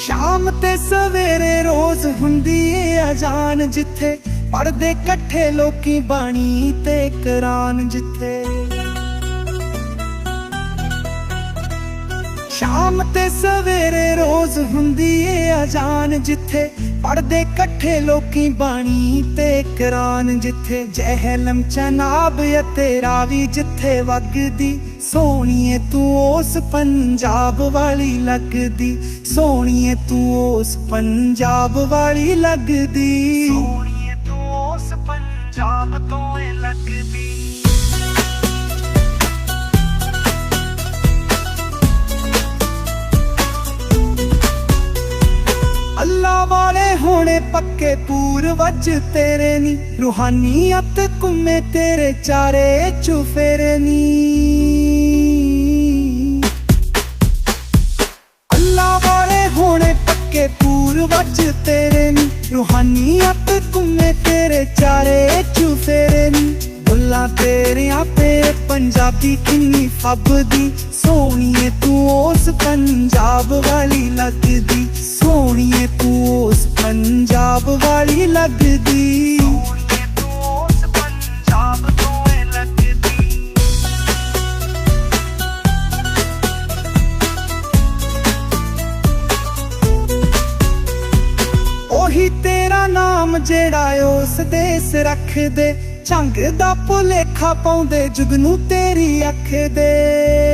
ਸ਼ਾਮ ਤੇ ਸਵੇਰੇ ਰੋਜ਼ ਹੁੰਦੀ ਏ ਅਜ਼ਾਨ ਜਿੱਥੇ ਪੜਦੇ ਇਕੱਠੇ ਲੋਕੀ ਬਾਣੀ ਤੇ ਕੁਰਾਨ ਜਿੱਥੇ। ਸ਼ਾਮ ਤੇ ਸਵੇਰੇ ਰੋਜ਼ ਹੁੰਦੀ ਏ ਅਜ਼ਾਨ ਜਿੱਥੇ ਪੜਦੇ ਇਕੱਠੇ ਲੋਕੀ ਬਾਣੀ ਤੇ ਕੁਰਾਨ ਜਿੱਥੇ ਜਹਿਲਮ ਚਨਾਬ ਅਤੇ ਰਾਵੀ ਜਿੱਥੇ ਵਗਦੀ ਸੋਹਣੀਏ ਤੂੰ ਉਸ ਪੰਜਾਬ ਵਾਲੀ ਲੱਗਦੀ, ਸੋਹਣੀਏ ਤੂੰ ਉਸ ਪੰਜਾਬ ਵਾਲੀ ਲੱਗਦੀ। ਅੱਲਾ ਵਾਲੇ ਹੋਣੇ ਪੱਕੇ ਪੂਰਵਜ ਤੇਰੇ ਨੀ। ਰੂਹਾਨੀਅਤ ਕੁੰਮੇ ਤੇਰੇ ਚਾਰੇ ਚੁਫੇਰੇ ਨੀ। ਅੱਲਾ ਵਾਲੇ ਹੋਣੇ ਪੱਕੇ ਪੂਰਵਜ ਤੇਰੇ ਨੀ। ਰੂਹਾਨੀਅਤ ਕੁੰਮੇ ਤੇਰੇ ਚਾਰੇ ਚੁਫੇਰੇ ਨੀ। ਬੁੱਲਾ ਤੇਰਿਆਂ ਤੇ ਪੰਜਾਬੀ ਕਿੰਨੀ ਫੱਬਦੀ। ਸੋਹਣੀਏ ਤੂੰ ਉਸ ਪੰਜਾਬ ਵਾਲੀ ਲੱਗਦੀ। ਪੰਜਾਬ ਵਾਲੀ ਲੱਗਦੀ। ਉਹੀ ਤੇਰਾ ਨਾਮ ਜਿਹੜਾ ਉਸ ਦੇਸ ਰੱਖਦੇ, ਝੰਗ ਦਾ ਭੁਲੇਖਾ ਪਾਉਂਦੇ ਜੁਗ ਨੂੰ ਤੇਰੀ ਅੱਖ ਦੇ।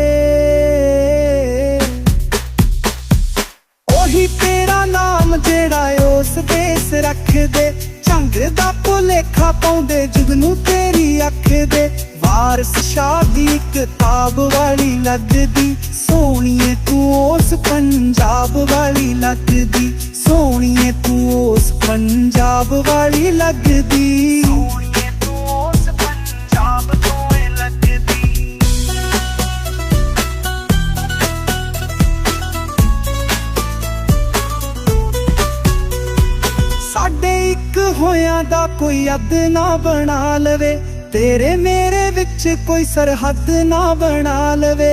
ਦਾ ਭੁਲੇਖਾ ਪਾਉਂਦੇ ਜੁਗ ਨੂੰ ਤੇਰੀ ਅੱਖ ਦੇ ਵਾਰਸ ਸ਼ਾਦੀ ਕਿਤਾਬ ਵਾਲੀ ਲੱਗਦੀ ਸੋਹਣੀਏ ਹੋਇਆਂ ਦਾ ਕੋਈ ਅੱਧ ਨਾ ਬਣਾ ਲਵੇ, ਤੇਰੇ ਮੇਰੇ ਵਿੱਚ ਕੋਈ ਸਰਹੱਦ ਨਾ ਬਣਾ ਲਵੇ।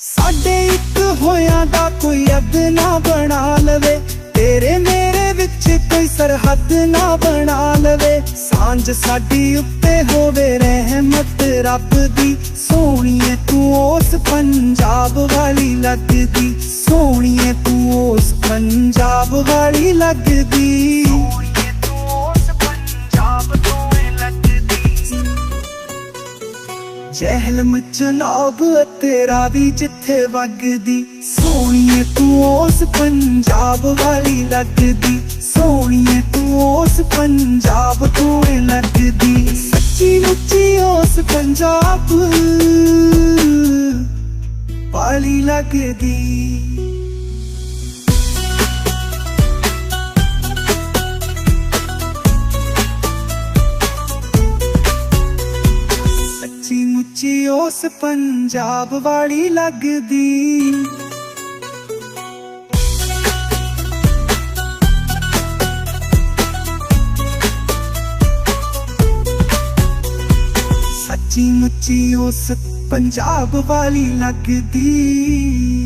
ਸਾਡੇ ਇੱਕ ਹੋਇਆਂ ਦਾ ਕੋਈ ਅੱਧ ਨਾ ਬਣਾ ਲਵੇ, ਤੇਰੇ ਮੇਰੇ ਵਿੱਚ ਕੋਈ ਸਰਹੱਦ ਨਾ ਬਣਾ ਲਵੇ। ਸਾਂਝ ਸਾਡੀ ਉੱਤੇ ਹੋਵੇ ਰਹਿਮਤ ਰੱਬ ਦੀ ਸੋਹਣੀਏ ਤੂੰ ਉਸ ਪੰਜਾਬ ਵਾਲੀ ਲੱਗਦੀ ਸੋਹਣੀਏ ਤੂੰ ਉਸ ਪੰਜਾਬ ਵਾਲੀ ਲੱਗਦੀ। ਸੋਹਣੀਏ ਤੂੰ ਉਸ ਪੰਜਾਬ ਤੋਂ ਏ ਲੱਗਦੀ। ਜਹਿਲਮ ਚਨਾਬ ਤੇਰਾ ਵੀ ਜਿੱਥੇ ਵਗਦੀ ਸੋਹਣੀਏ ਤੂੰ ਉਸ ਪੰਜਾਬ ਵਾਲੀ ਲੱਗਦੀ ਸੋਹਣੀਏ ਤੂੰ ਉਸ ਪੰਜਾਬ ਪੰਜਾਬ ਵਾਲੀ ਲੱਗਦੀ ਸੱਚੀ ਮੁੱਚੀ ਉਸ ਪੰਜਾਬ ਵਾਲੀ ਲੱਗਦੀ ਸੱਚੀ ਮੁੱਚੀ ਉਸ ਪੰਜਾਬ ਵਾਲੀ ਲੱਗਦੀ।